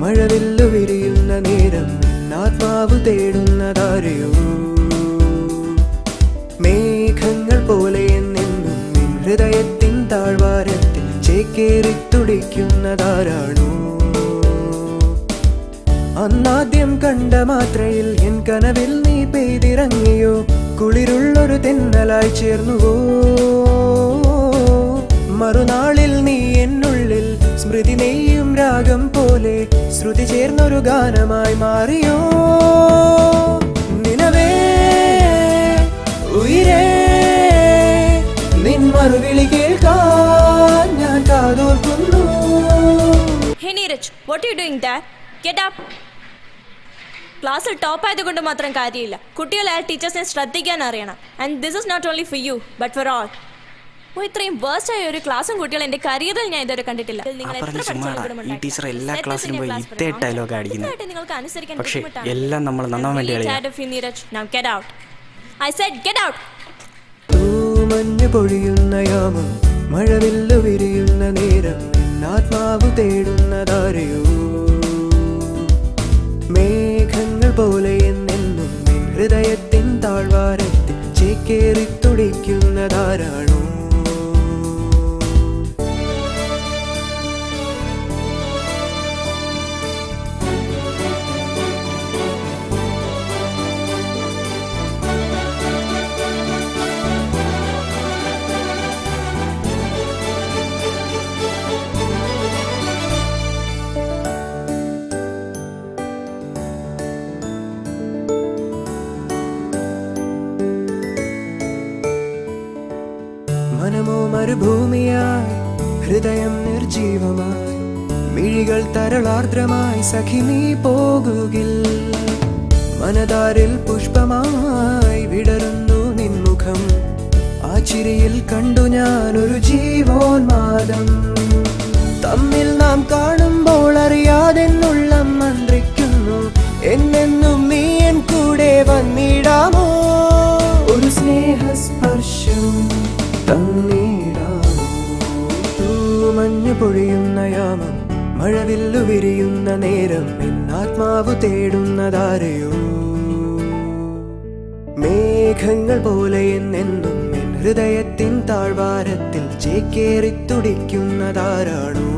മഴവില്ലു വിരിയുന്ന നേരം ആത്മാവ് തേടുന്നതാരെയോ മേഘങ്ങൾ പോലെ നിൻ ഹൃദയത്തിൻ താഴ്വാരത്തിൽ ചേക്കേറി തുടിക്കുന്നതാരാണോ അന്നാദ്യം കണ്ട മാത്രയിൽ എൻ കനവിൽ നീ പെയ്തിറങ്ങിയോ? കുളിരുള്ളൊരു തെന്നലായി ചേർന്നുവോ? മറുനാളിൽ നീ ഗാനമായി മാറിയോ? നിലവേ ഉയരേ നിൻ മറുവിളി കേൾക്കാൻ ഞാൻ കാതോർക്കുന്നു. Hey Neeraj what you doing that get up ക്ലാസ്സിൽ ടോപ്പ് ആയതുകൊണ്ട് മാത്രം കാര്യമില്ല. കുട്ടികളായ ടീച്ചേഴ്സിനെ ശ്രദ്ധിക്കാൻ അറിയണം. And this is not only for you but for all ഇത്രയും വേസ്റ്റ് ആയ ഒരു ക്ലാസ്സും കുട്ടികൾ എന്റെ കരിയറിൽ ഞാൻ ഇതുവരെ കണ്ടിട്ടില്ല. ഈ ടീച്ചർ എല്ലാ ക്ലാസ്സിലും പോയി ഇതേ ഡയലോഗ് അടിക്കുന്നത്. നിങ്ങൾക്ക് അനുസരിക്കാൻ പക്ഷേ എല്ലാം നമ്മൾ നന്നാവാൻ വേണ്ടി പൊഴിയുന്ന യാമം മഴവില്ലു വിരിയുന്ന നേരം ആത്മാവ് തേടുന്നതാരെയോ മേഘങ്ങൾ പോലെ എന്നെന്നും ഹൃദയത്തിൻ താഴ്വാരത്തിൽ ചേക്കേറി തുടിക്കുന്നതാരാണോ മനമോ മരുഭൂമിയായി ഹൃദയം നിർജീവമായി മിഴികൾ തരളാർദ്രമായി സഖി നീ പോകുകിൽ. മനതാരിൽ പുഷ്പമായി വിടരുന്നു നിൻമുഖം ആ ചിരിയിൽ കണ്ടു ഒരു ജീവോന്മാദം. തമ്മിൽ നാം കാണുമ്പോൾ അറിയാതെന്നുള്ളം തൂമഞ്ഞു പൊഴിയുന്ന യാമം മഴവില്ലു വിരിയുന്ന നേരം ആത്മാവ് തേടുന്നതാരയോ? മേഘങ്ങൾ പോലെ എന്നെന്നും ഹൃദയത്തിൻ താഴ്വാരത്തിൽ ചേക്കേറി തുടിക്കുന്നതാരാണോ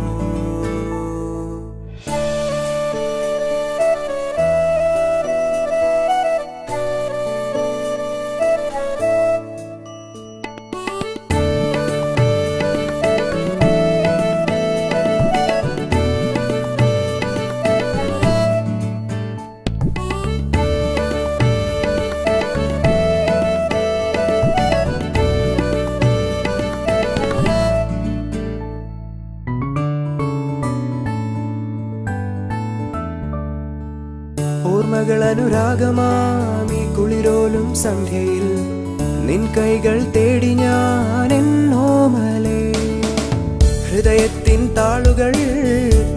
അനുരാഗമാമി കുളിരോലും സന്ധ്യയിൽ നിൻ കൈകൾ തേടി ഞാൻ എന്നോമലേ ഹൃദയത്തിൻ താളുകൾ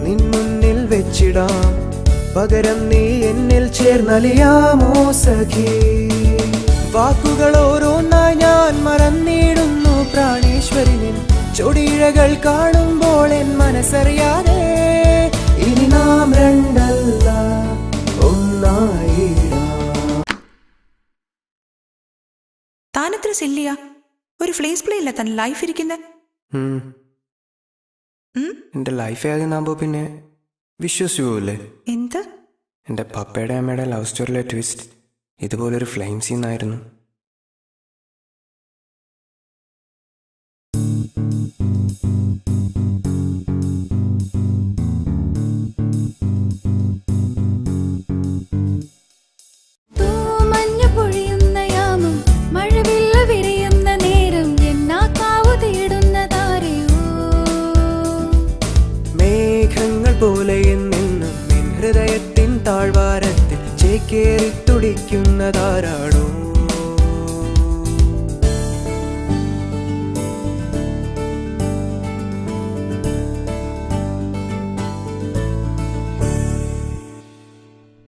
നിൻ മുന്നിൽ വെച്ചിടാം. പകരം നീ എന്നിൽ ചേർന്നലിയാമോ സഖി വാക്കുകൾ ഓരോന്നായി ഞാൻ മറന്നിടുന്നു പ്രാണേശ്വരിനിൻ ചൊടിയിഴകൾ കാണുമ്പോൾ എൻ ഒരു ഫ്ലേസ് പ്ലേ ഇല്ല തന്റെ ലൈഫ് ഇരിക്കുന്നത് എന്റെ ലൈഫ് ആകുന്നാകുമ്പോ പിന്നെ വിശ്വസിക്കൂല്ലേ എന്ത്? എന്റെ പപ്പയുടെ അമ്മയുടെ ലവ് സ്റ്റോറിലെ ട്വിസ്റ്റ് ഇതുപോലൊരു ഫ്ലെയിം സീനായിരുന്നു